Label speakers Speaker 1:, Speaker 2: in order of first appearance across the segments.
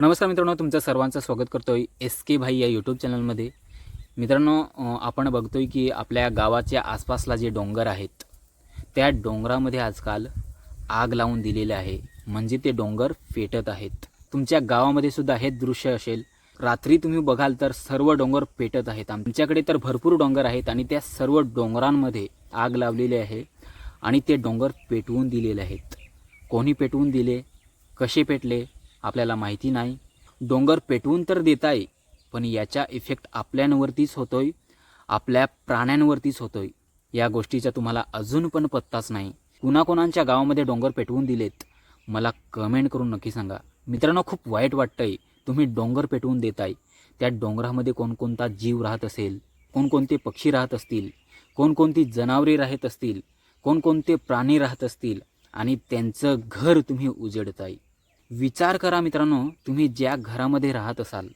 Speaker 1: नमस्कार मित्रांनो तुमचं सर्वांचं स्वागत करतोय एस के भाई या यूट्यूब चॅनलमध्ये मित्रांनो आपण आपण बघतोय की आपल्या गावाच्या आसपासला जे डोंगर आहेत त्या डोंगरामध्ये आजकाल आग लावून दिलेले आहे. म्हणजे ते डोंगर पेटत आहेत. तुमच्या गावामध्ये सुद्धा हे दृश्य असेल. रात्री तुम्ही बघाल तर सर्व डोंगर पेटत आहेत. आमच्याकडे तर भरपूर डोंगर आहेत आणि त्या सर्व डोंगरांमध्ये आग लावलेली आहे आणि ते डोंगर पेटवून दिलेले आहेत. कोणी पेटवून दिले? कसे पेटले? आपल्याला माहिती नाही. डोंगर पेटवून तर देताय पण याचा इफेक्ट आपल्यांवरतीच होतोय आपल्या प्राण्यांवरतीच होतोय. या गोष्टीचा तुम्हाला अजून पण पत्ताच नाही. कुणाकोणांच्या गावामध्ये डोंगर पेटवून दिलेत मला कमेंट करून नक्की सांगा. मित्रांनो खूप वाईट वाटतंय तुम्ही डोंगर पेटवून देताय. त्या डोंगरामध्ये कोणकोणता जीव राहत असेल कोणकोणते पक्षी राहत असतील कोणकोणती जनावरे राहत असतील कोणकोणते प्राणी राहत असतील आणि त्यांचं घर तुम्ही उजेडताय. विचार करा मित्रांनो तुम्ही ज्या घरामध्ये राहत असाल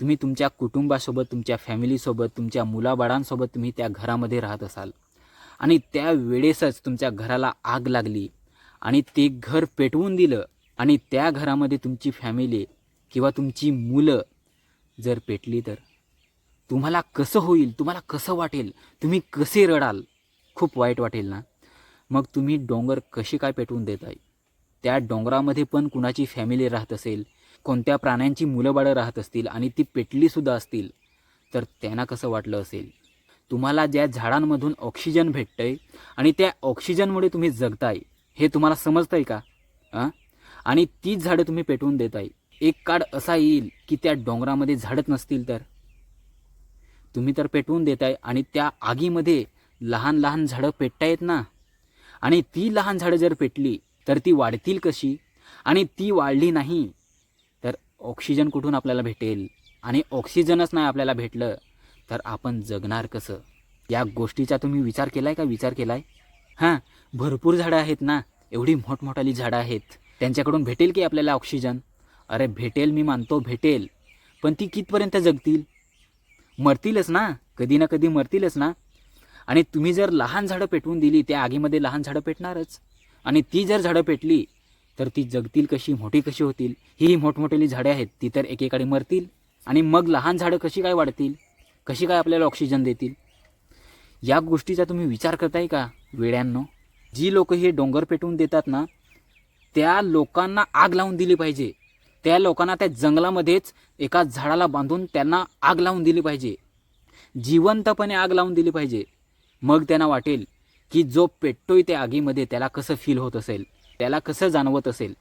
Speaker 1: तुम्ही तुमच्या कुटुंबासोबत तुमच्या फॅमिलीसोबत तुमच्या मुलाबाळांसोबत तुम्ही त्या घरामध्ये राहत असाल आणि त्या वेळेसच तुमच्या घराला आग लागली आणि ते घर पेटवून दिलं आणि त्या घरामध्ये तुमची फॅमिली किंवा तुमची मुलं जर पेटली तर तुम्हाला कसं होईल तुम्हाला कसं वाटेल तुम्ही कसे रडाल? खूप वाईट वाटेल ना? मग तुम्ही डोंगर कशी काय पेटवून देताय? त्या डोंगरामध्ये पण कुणाची फॅमिली राहत असेल कोणत्या प्राण्यांची मुलं बाळं राहत असतील आणि ती पेटलीसुद्धा असतील तर त्यांना कसं वाटलं असेल? तुम्हाला ज्या झाडांमधून ऑक्सिजन भेटतंय आणि त्या ऑक्सिजनमुळे तुम्ही जगताय हे तुम्हाला समजतंय का? हां आणि तीच झाडं तुम्ही पेटवून देताय एक काळ असा येईल की त्या डोंगरामध्ये झाडत नसतील तर? तुम्ही तर पेटवून देताय आणि त्या आगीमध्ये लहान लहान झाडं पेटता येत ना? आणि ती लहान झाडं जर पेटली तर ती वाढतील कशी? आणि ती वाढली नाही तर ऑक्सिजन कुठून आपल्याला भेटेल? आणि ऑक्सिजनच नाही आपल्याला भेटलं तर आपण जगणार कसं? या गोष्टीचा तुम्ही विचार केलाय का? विचार केलाय? हां भरपूर झाडं आहेत ना? एवढी मोठमोठाली झाडं आहेत. त्यांच्याकडून भेटेल की आपल्याला ऑक्सिजन अरे भेटेल मी मानतो भेटेल. पण ती कितपर्यंत जगतील? मरतीलच ना? कधी ना कधी मरतीलच ना? आणि तुम्ही जर लहान झाडं पेटवून दिली त्या आगीमध्ये लहान झाडं पेटणारच. आणि ती जर झाडं पेटली तर ती जगतील कशी मोठी कशी होतील? ही मोठमोठेली झाडे आहेत ती तर एकेकाळी मरतील. आणि मग लहान झाडं कशी काय वाढतील? कशी काय आपल्याला ऑक्सिजन देतील? या गोष्टीचा तुम्ही विचार करताय का वेड्यांनो? जी लोक हे डोंगर पेटवून देतात ना त्या लोकांना आग लावून दिली पाहिजे. त्या लोकांना त्या जंगलामध्येच एका झाडाला बांधून त्यांना आग लावून दिली पाहिजे. जिवंतपणे आग लावून दिली पाहिजे. मग त्यांना वाटेल की जो पेटतोय त्या आगीमध्ये त्याला कसं फील होत असेल त्याला कसं जाणवत असेल.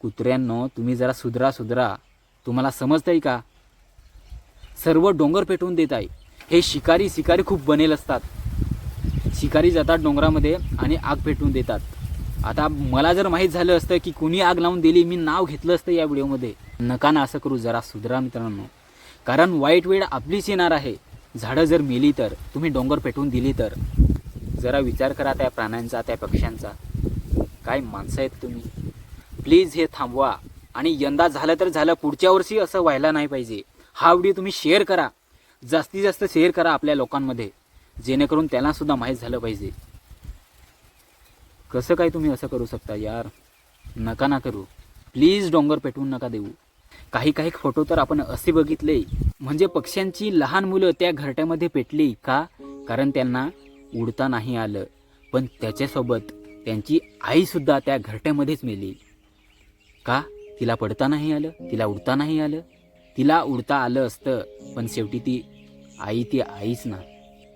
Speaker 1: कुत्र्यांनो तुम्ही जरा सुधरा सुधरा. तुम्हाला समजतंय का? सर्व डोंगर पेटवून देत आहे. हे शिकारी शिकारी खूप बनेल असतात. शिकारी जातात डोंगरामध्ये आणि आग पेटवून देतात. आता मला जर माहीत झालं असतं की कुणी आग लावून दिली मी नाव घेतलं असतं या व्हिडिओमध्ये. नका ना असं करू जरा सुधरा मित्रांनो. कारण वाईट वेळ आपलीच येणार आहे. झाडं जर मेली तर तुम्ही डोंगर पेटवून दिली तर. जरा विचार करा त्या प्राण्यांचा त्या पक्ष्यांचा. काय माणसं आहेत तुम्ही? प्लीज हे थांबवा. आणि यंदा झालं तर झालं. पुढच्या वर्षी असं व्हायला नाही पाहिजे. हा व्हिडिओ तुम्ही शेअर करा. जास्तीत जास्त शेअर करा आपल्या लोकांमध्ये. जेणेकरून त्यांना सुद्धा माहीत झालं पाहिजे. कसं काय तुम्ही असं करू शकता यार? नका ना करू. प्लीज डोंगर पेटवून नका देऊ. काही काही फोटो तर आपण असे बघितले. म्हणजे पक्ष्यांची लहान मुलं त्या घरट्यामध्ये पेटली का? कारण त्यांना उडता नाही आलं. पण त्याच्यासोबत त्यांची आईसुद्धा त्या घरट्यामध्येच मेली. का? तिला पडता नाही आलं? तिला उडता नाही आलं? तिला उडता आलं असतं पण शेवटी ती आई ती आईच ना.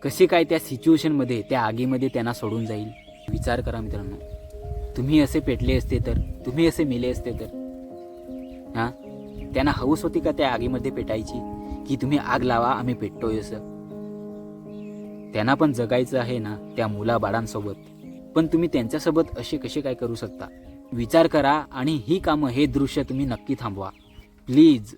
Speaker 1: कसे काय त्या सिच्युएशनमध्ये त्या आगीमध्ये त्यांना सोडून जाईल? विचार करा मित्रांनो. तुम्ही असे पेटले असते तर? तुम्ही असे मेले असते तर? हां? त्यांना हौस होती का त्या आगीमध्ये पेटायची? की तुम्ही आग लावा आम्ही पेटतोय असं? त्यांना पण जगायचं आहे ना त्या मुलाबाळांसोबत. पण तुम्ही त्यांच्यासोबत असे कसे काय करू शकता? विचार करा आणि ही कामं हे दृश्य तुम्ही नक्की थांबवा. प्लीज